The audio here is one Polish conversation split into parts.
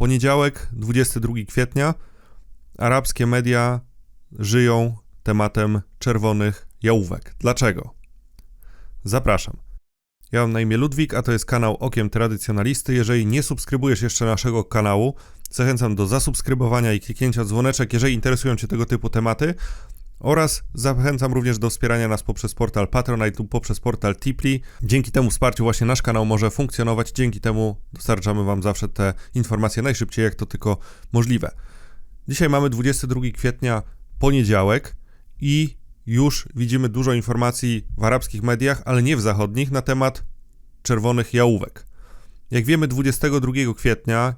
Poniedziałek, 22 kwietnia. Arabskie media żyją tematem czerwonych jałówek. Dlaczego? Zapraszam. Ja mam na imię Ludwik, a to jest kanał Okiem Tradycjonalisty. Jeżeli nie subskrybujesz jeszcze naszego kanału, zachęcam do zasubskrybowania i kliknięcia dzwoneczek, jeżeli interesują Cię tego typu tematy. Oraz zachęcam również do wspierania nas poprzez portal Patronite lub poprzez portal Tipli. Dzięki temu wsparciu właśnie nasz kanał może funkcjonować. Dzięki temu dostarczamy Wam zawsze te informacje najszybciej, jak to tylko możliwe. Dzisiaj mamy 22 kwietnia, poniedziałek i już widzimy dużo informacji w arabskich mediach, ale nie w zachodnich, na temat czerwonych jałówek. Jak wiemy, 22 kwietnia,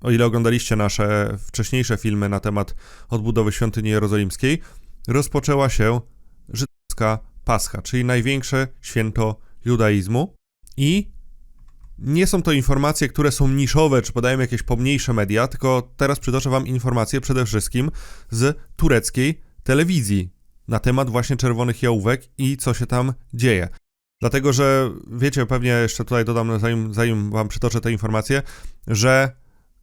o ile oglądaliście nasze wcześniejsze filmy na temat odbudowy świątyni jerozolimskiej, rozpoczęła się żydowska Pascha, czyli największe święto judaizmu. I nie są to informacje, które są niszowe, czy podają jakieś pomniejsze media, tylko teraz przytoczę Wam informacje przede wszystkim z tureckiej telewizji na temat właśnie czerwonych jałówek i co się tam dzieje. Dlatego, że wiecie, pewnie jeszcze tutaj dodam, zanim, zanim Wam przytoczę te informacje, że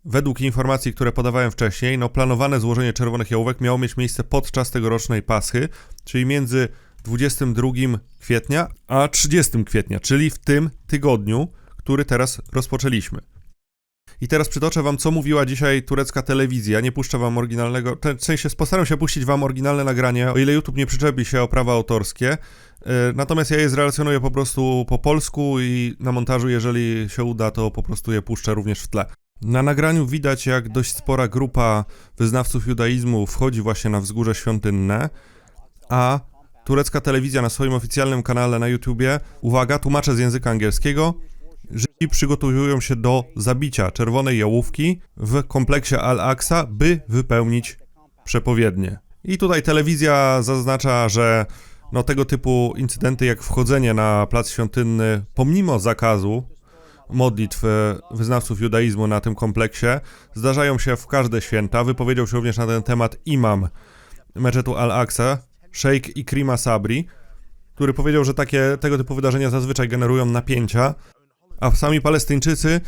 według informacji, które podawałem wcześniej, no planowane złożenie czerwonych jałówek miało mieć miejsce podczas tegorocznej Paschy, czyli między 22 kwietnia a 30 kwietnia, czyli w tym tygodniu, który teraz rozpoczęliśmy. I teraz przytoczę wam, co mówiła dzisiaj turecka telewizja. Nie puszczę wam oryginalnego, w sensie postaram się puścić wam oryginalne nagranie, o ile YouTube nie przyczepi się o prawa autorskie. Natomiast ja je zrelacjonuję po prostu po polsku i na montażu, jeżeli się uda, to po prostu je puszczę również w tle. Na nagraniu widać, jak dość spora grupa wyznawców judaizmu wchodzi właśnie na wzgórze świątynne, a turecka telewizja na swoim oficjalnym kanale na YouTubie, uwaga, tłumaczę z języka angielskiego, Żydzi przygotowują się do zabicia czerwonej jałówki w kompleksie Al-Aqsa, by wypełnić przepowiednie. I tutaj telewizja zaznacza, że no, tego typu incydenty jak wchodzenie na plac świątynny pomimo zakazu modlitw wyznawców judaizmu na tym kompleksie zdarzają się w każde święta. Wypowiedział się również na ten temat imam meczetu Al-Aqsa, Sheikh Ikrima Sabri, który powiedział, że takie tego typu wydarzenia zazwyczaj generują napięcia, a sami Palestyńczycy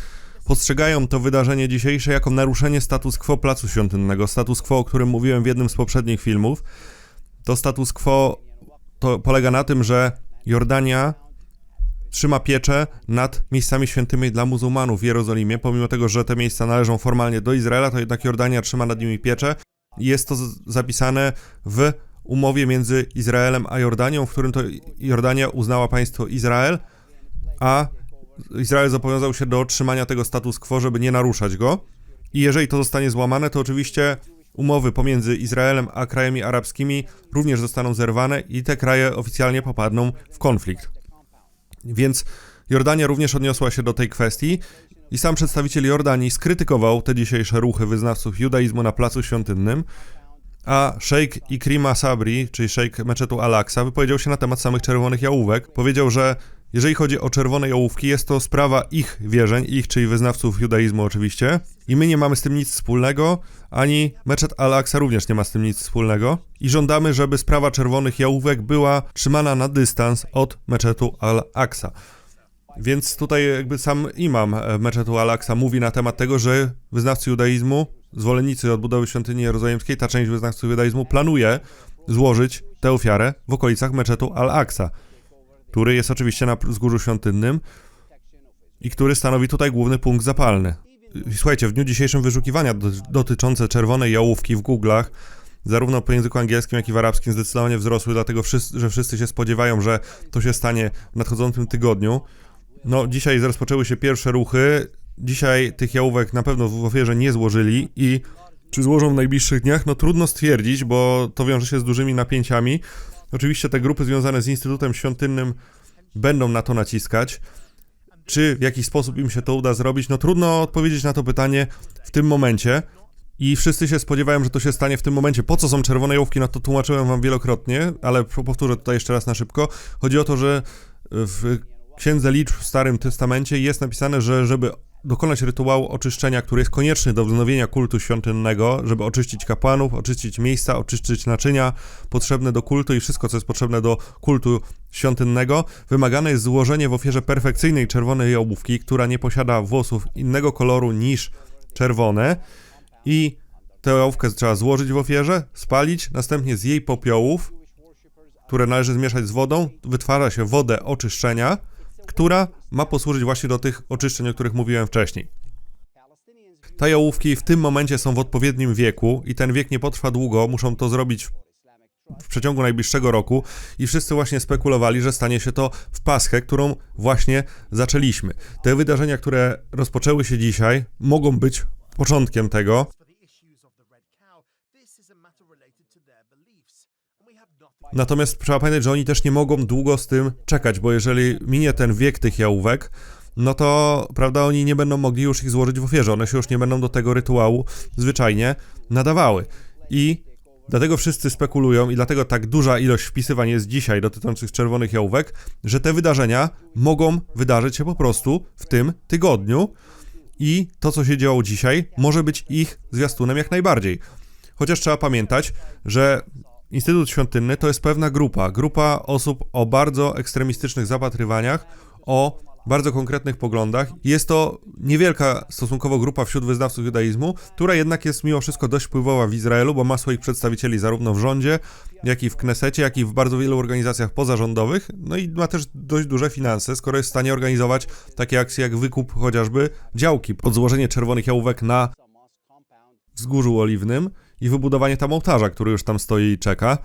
postrzegają to wydarzenie dzisiejsze jako naruszenie status quo placu świątynnego, status quo, o którym mówiłem w jednym z poprzednich filmów. To status quo to polega na tym, że Jordania trzyma pieczę nad miejscami świętymi dla muzułmanów w Jerozolimie, pomimo tego, że te miejsca należą formalnie do Izraela, to jednak Jordania trzyma nad nimi pieczę jest to zapisane w umowie między Izraelem a Jordanią, w którym to Jordania uznała państwo Izrael, a Izrael zobowiązał się do otrzymania tego status quo, żeby nie naruszać go. I jeżeli to zostanie złamane, to oczywiście umowy pomiędzy Izraelem a krajami arabskimi również zostaną zerwane i te kraje oficjalnie popadną w konflikt. Więc Jordania również odniosła się do tej kwestii i sam przedstawiciel Jordanii skrytykował te dzisiejsze ruchy wyznawców judaizmu na Placu Świątynnym, a szejk Ikrima Sabri, czyli szejk meczetu Al-Aqsa, wypowiedział się na temat samych czerwonych jałówek. Powiedział, że jeżeli chodzi o czerwone jałówki, jest to sprawa ich wierzeń, ich, czyli wyznawców judaizmu oczywiście. I my nie mamy z tym nic wspólnego, ani Meczet Al-Aqsa również nie ma z tym nic wspólnego. I żądamy, żeby sprawa czerwonych jałówek była trzymana na dystans od Meczetu Al-Aqsa. Więc tutaj jakby sam imam Meczetu Al-Aqsa mówi na temat tego, że wyznawcy judaizmu, zwolennicy odbudowy świątyni jerozolimskiej, ta część wyznawców judaizmu planuje złożyć tę ofiarę w okolicach Meczetu Al-Aqsa który jest oczywiście na wzgórzu świątynnym i który stanowi tutaj główny punkt zapalny. Słuchajcie, w dniu dzisiejszym wyszukiwania dotyczące czerwonej jałówki w Google'ach zarówno po języku angielskim, jak i w arabskim zdecydowanie wzrosły, dlatego, że wszyscy się spodziewają, że to się stanie w nadchodzącym tygodniu. No, dzisiaj rozpoczęły się pierwsze ruchy. Dzisiaj tych jałówek na pewno w ofierze nie złożyli i czy złożą w najbliższych dniach? No trudno stwierdzić, bo to wiąże się z dużymi napięciami. Oczywiście te grupy związane z Instytutem Świątynnym będą na to naciskać. Czy w jakiś sposób im się to uda zrobić? No trudno odpowiedzieć na to pytanie w tym momencie. I wszyscy się spodziewają, że to się stanie w tym momencie. Po co są czerwone jałówki? No to tłumaczyłem wam wielokrotnie, ale powtórzę tutaj jeszcze raz na szybko. Chodzi o to, że w Księdze Liczb w Starym Testamencie jest napisane, że żeby dokonać rytuału oczyszczenia, który jest konieczny do wznowienia kultu świątynnego, żeby oczyścić kapłanów, oczyścić miejsca, oczyścić naczynia potrzebne do kultu i wszystko, co jest potrzebne do kultu świątynnego, wymagane jest złożenie w ofierze perfekcyjnej czerwonej jałówki, która nie posiada włosów innego koloru niż czerwone. I tę jałówkę trzeba złożyć w ofierze, spalić, następnie z jej popiołów, które należy zmieszać z wodą, wytwarza się wodę oczyszczenia, która ma posłużyć właśnie do tych oczyszczeń, o których mówiłem wcześniej. Te jałówki w tym momencie są w odpowiednim wieku i ten wiek nie potrwa długo, muszą to zrobić w przeciągu najbliższego roku i wszyscy właśnie spekulowali, że stanie się to w Paschę, którą właśnie zaczęliśmy. Te wydarzenia, które rozpoczęły się dzisiaj, mogą być początkiem tego, Natomiast trzeba pamiętać, że oni też nie mogą długo z tym czekać, bo jeżeli minie ten wiek tych jałówek, no to, prawda, oni nie będą mogli już ich złożyć w ofierze, one się już nie będą do tego rytuału zwyczajnie nadawały. I dlatego wszyscy spekulują i dlatego tak duża ilość wpisywań jest dzisiaj dotyczących czerwonych jałówek, że te wydarzenia mogą wydarzyć się po prostu w tym tygodniu i to, co się działo dzisiaj, może być ich zwiastunem jak najbardziej. Chociaż trzeba pamiętać, że Instytut Świątynny to jest pewna grupa, grupa osób o bardzo ekstremistycznych zapatrywaniach, o bardzo konkretnych poglądach. Jest to niewielka stosunkowo grupa wśród wyznawców judaizmu, która jednak jest mimo wszystko dość wpływowa w Izraelu, bo ma swoich przedstawicieli zarówno w rządzie, jak i w Knesecie, jak i w bardzo wielu organizacjach pozarządowych, no i ma też dość duże finanse, skoro jest w stanie organizować takie akcje jak wykup chociażby działki pod złożenie czerwonych jałówek na wzgórzu oliwnym i wybudowanie tam ołtarza, który już tam stoi i czeka.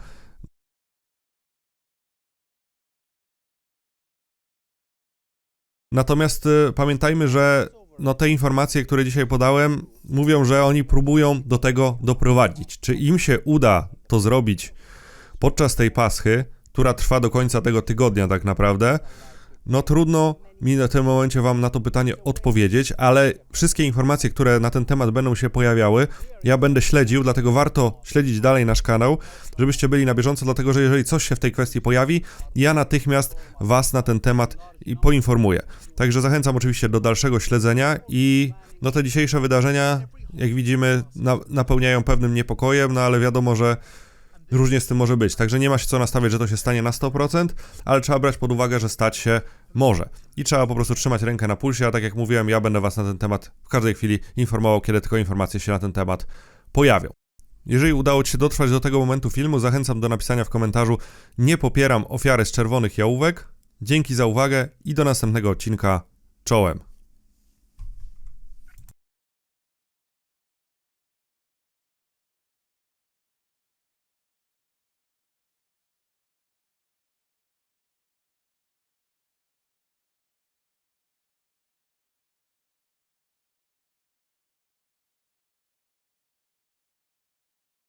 Natomiast y, pamiętajmy, że no, te informacje, które dzisiaj podałem, mówią, że oni próbują do tego doprowadzić. Czy im się uda to zrobić podczas tej paschy, która trwa do końca tego tygodnia tak naprawdę, no trudno mi na tym momencie Wam na to pytanie odpowiedzieć, ale wszystkie informacje, które na ten temat będą się pojawiały, ja będę śledził, dlatego warto śledzić dalej nasz kanał, żebyście byli na bieżąco, dlatego że jeżeli coś się w tej kwestii pojawi, ja natychmiast Was na ten temat poinformuję. Także zachęcam oczywiście do dalszego śledzenia i no te dzisiejsze wydarzenia, jak widzimy, na, napełniają pewnym niepokojem, no ale wiadomo, że różnie z tym może być. Także nie ma się co nastawiać, że to się stanie na 100%, ale trzeba brać pod uwagę, że stać się może. I trzeba po prostu trzymać rękę na pulsie, a tak jak mówiłem, ja będę Was na ten temat w każdej chwili informował, kiedy tylko informacje się na ten temat pojawią. Jeżeli udało Ci się dotrwać do tego momentu filmu, zachęcam do napisania w komentarzu nie popieram ofiary z czerwonych jałówek. Dzięki za uwagę i do następnego odcinka. Czołem.